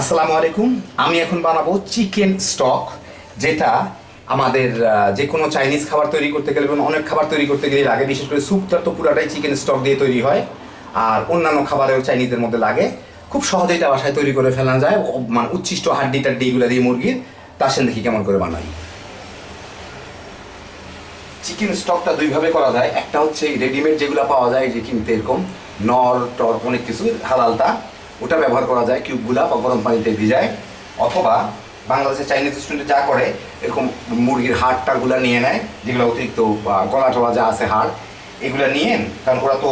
আসসালামু আলাইকুম। আমি এখন বানাবো চিকেন স্টক, যেটা আমাদের যে কোনো চাইনিজ খাবার তৈরি করতে গেলে এবং অনেক খাবার তৈরি করতে গেলে লাগে, বিশেষ করে স্যুপটা তো পুরাটাই চিকেন স্টক দিয়ে তৈরি হয়। আর অন্যান্য খাবারেও চাইনিজের মধ্যে লাগে। খুব সহজেই এটা বাসায় তৈরি করে ফেলা যায়। মানে উচ্ছিষ্ট হাড্ডি টাড্ডি এগুলো দিয়ে মুরগির। তার সাথে দেখি কেমন করে বানাই। চিকেন স্টকটা দুইভাবে করা যায়। একটা হচ্ছে রেডিমেড যেগুলো পাওয়া যায়, যে কিনতে এরকম নর, টর, অনেক কিছু হালালটা ওটা ব্যবহার করা যায়, কিউবগুলা বা গরম পানিতে ভিজায়, অথবা বাংলাদেশের চাইনিজ রেস্টুরেন্টে যা করে, এরকম মুরগির হাড় টাড়গুলো নিয়ে নেয়, যেগুলো অতিরিক্ত গলা টলা যা আছে হাড়, এগুলো নিয়ে, কারণ ওরা তো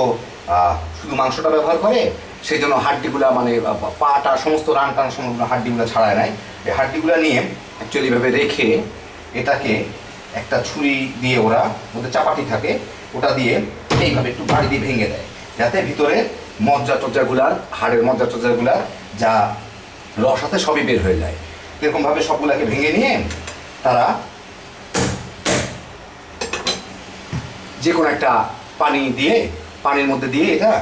শুধু মাংসটা ব্যবহার করে, সেই জন্য হাড্ডিগুলা মানে পাটা, সমস্ত রান টান সমস্ত হাড্ডিগুলো ছাড়ায় নেয়। এই হাড্ডিগুলো নিয়ে অ্যাকচুয়ালি ভাবে রেখে এটাকে একটা ছুরি দিয়ে ওরা মধ্যে চাপাটি থাকে, ওটা দিয়ে এইভাবে একটু বাড়ি দিয়ে ভেঙে দেয়, যাতে ভিতরে মজ্জা টজ্জাগুলার হাড়ের মজ্জা টজ্জাগুলার যা রস আছে সবই বের হয়ে যায়। এরকমভাবে সবগুলাকে ভেঙে নিয়ে তারা যে কোনো একটা পানি দিয়ে, পানির মধ্যে দিয়ে এটা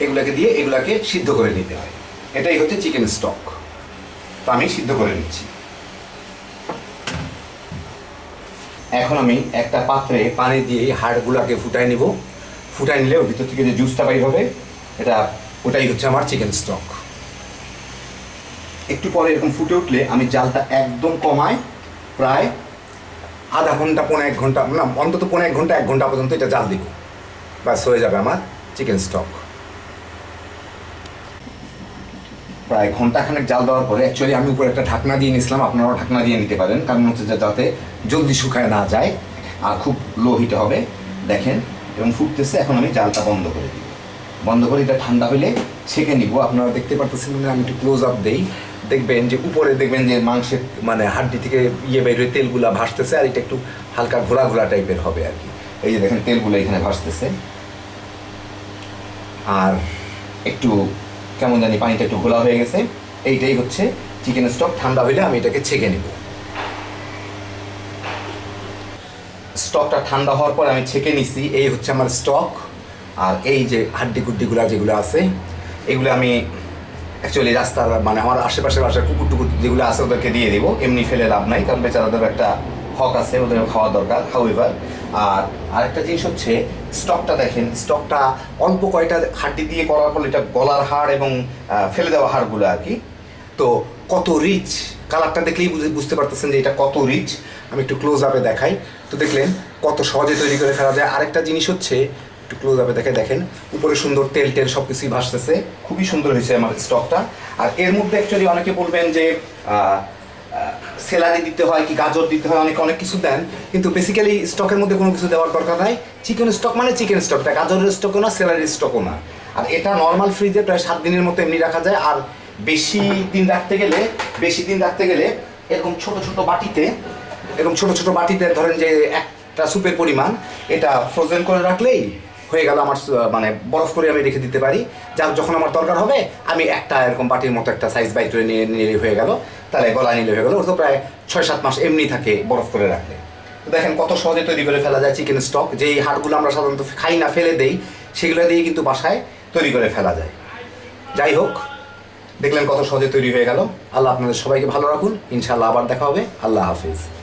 এগুলাকে দিয়ে এগুলাকে সিদ্ধ করে নিতে হয়। এটাই হচ্ছে চিকেন স্টক। তো আমি সিদ্ধ করে নিচ্ছি। এখন আমি একটা পাত্রে পানি দিয়ে হাড়গুলাকে ফুটাই নিব। ফুটাই নিলে ওর ভিতর থেকে যে জুসটা বাইর হবে, এটা, ওটাই হচ্ছে আমার চিকেন স্টক একটু পরে এরকম ফুটে উঠলে আমি জালটা একদম কমাই, প্রায় আধা ঘণ্টা পনেরো এক ঘণ্টা, না, অন্তত পনেরো এক ঘণ্টা এক ঘণ্টা পর্যন্ত এটা জাল দিব। ব্যাস, হয়ে যাবে আমার চিকেন স্টক প্রায় ঘন্টাখানেক জাল দেওয়ার পরে অ্যাকচুয়ালি আমি উপরে একটা ঢাকনা দিয়ে নিয়েছিলাম আপনারাও ঢাকনা দিয়ে নিতে পারেন, কারণ হচ্ছে যাতে জলদি শুকায় না যায়, আর খুব লো হিটে হবে। দেখেন এবং ফুটতেছে, এখন আমি জালটা বন্ধ করে দিব। বন্ধ করে এটা ঠান্ডা হলে ছেঁকে নিব। আপনারা দেখতে পারতেছেন মানে আমি একটু ক্লোজ আপ দেই। দেখবেন যে উপরে দেখবেন যে মাংসের মানে হাড্ডি থেকে ইয়ে বের হয়ে তেলগুলা ভাসতেছে আর এটা একটু হালকা ঘোলা ঘোলা টাইপের হবে আর কি। এই যে দেখেন তেলগুলো এখানে ভাসতেছে। আর একটু কেমন জানি পানিটা একটু ঘোলা হয়ে গেছে। এইটাই হচ্ছে চিকেন স্টক ঠান্ডা হইলে আমি এটাকে ছেঁকে নেব। স্টকটা ঠান্ডা হওয়ার পর আমি ছেঁকে নিছি। এই হচ্ছে আমার স্টক। আর এই যে হাড্ডি গুড্ডিগুলো যেগুলো আছে, এগুলো আমি অ্যাকচুয়ালি রাস্তার মানে আমার আশেপাশে বাসার কুকুর টুকুর যেগুলো আছে ওদেরকে দিয়ে দিব। এমনি ফেলে লাভ নাই, কারণ বেচারাদের একটা হক আছে, ওদের খাওয়া দরকার। হাউএভার আর আরেকটা জিনিস হচ্ছে, স্টকটা দেখেন, স্টকটা অল্প কয়টা হাড্ডি দিয়ে করার ফলে এটা গলার হাড় এবং ফেলে দেওয়া হাড়গুলো আর কি। তো কত রিচ কালারটা দেখলেই বুঝে- বুঝতে পারতেছেন যে এটা কত রিচ আমি একটু ক্লোজ আপে দেখাই। তো দেখলেন কত সহজে তৈরি করে ফেলা যায়। আরেকটা জিনিস হচ্ছে, একটু ক্লোজ আপে দেখে দেখেন, উপরে সুন্দর তেল টেল সব কিছুই ভাসতেছে। খুবই সুন্দর হয়েছে আমার স্টকটা আর এর মধ্যে অ্যাকচুয়ালি অনেকে বলবেন যে সেলারি দিতে হয় কি গাজর দিতে হয়? অনেকে অনেক কিছু দেন। কিন্তু বেসিক্যালি স্টকের মধ্যে কোনো কিছু দেওয়ার দরকার নাই। চিকেন স্টক মানে চিকেন স্টকটা গাজরের স্টকও না সেলারির স্টকও না। আর এটা নর্মাল ফ্রিজে প্রায় সাত দিনের মতো এমনি রাখা যায়। আর বেশি দিন রাখতে গেলে, বেশি দিন রাখতে গেলে এরকম ছোট ছোট বাটিতে, এরকম ছোট ছোট বাটিতে ধরেন যে একটা সুপের পরিমাণ, এটা ফ্রোজেন করে রাখলেই হয়ে গেল আমার মানে বরফ করে আমি রেখে দিতে পারি। যা যখন আমার দরকার হবে, আমি একটা এরকম বাটির মতো একটা সাইজ বাই করে নিয়ে নিলে হয়ে গেল। তাহলে গলা নিলে হয়ে গেল। ওর তো প্রায় ছয় সাত মাস এমনি থাকে বরফ করে রাখলে। তো দেখেন কত সহজে তৈরি করে ফেলা যায় চিকেন স্টক যেই হাড়গুলো আমরা সাধারণত খাই না, ফেলে দেই, সেগুলো দিয়ে কিন্তু বাসায় তৈরি করে ফেলা যায়। যাই হোক দেখলেন কত সহজে তৈরি হয়ে গেল। আল্লাহ আপনাদের সবাইকে ভালো রাখুন। ইনশাল্লাহ আবার দেখা হবে। আল্লাহ হাফিজ।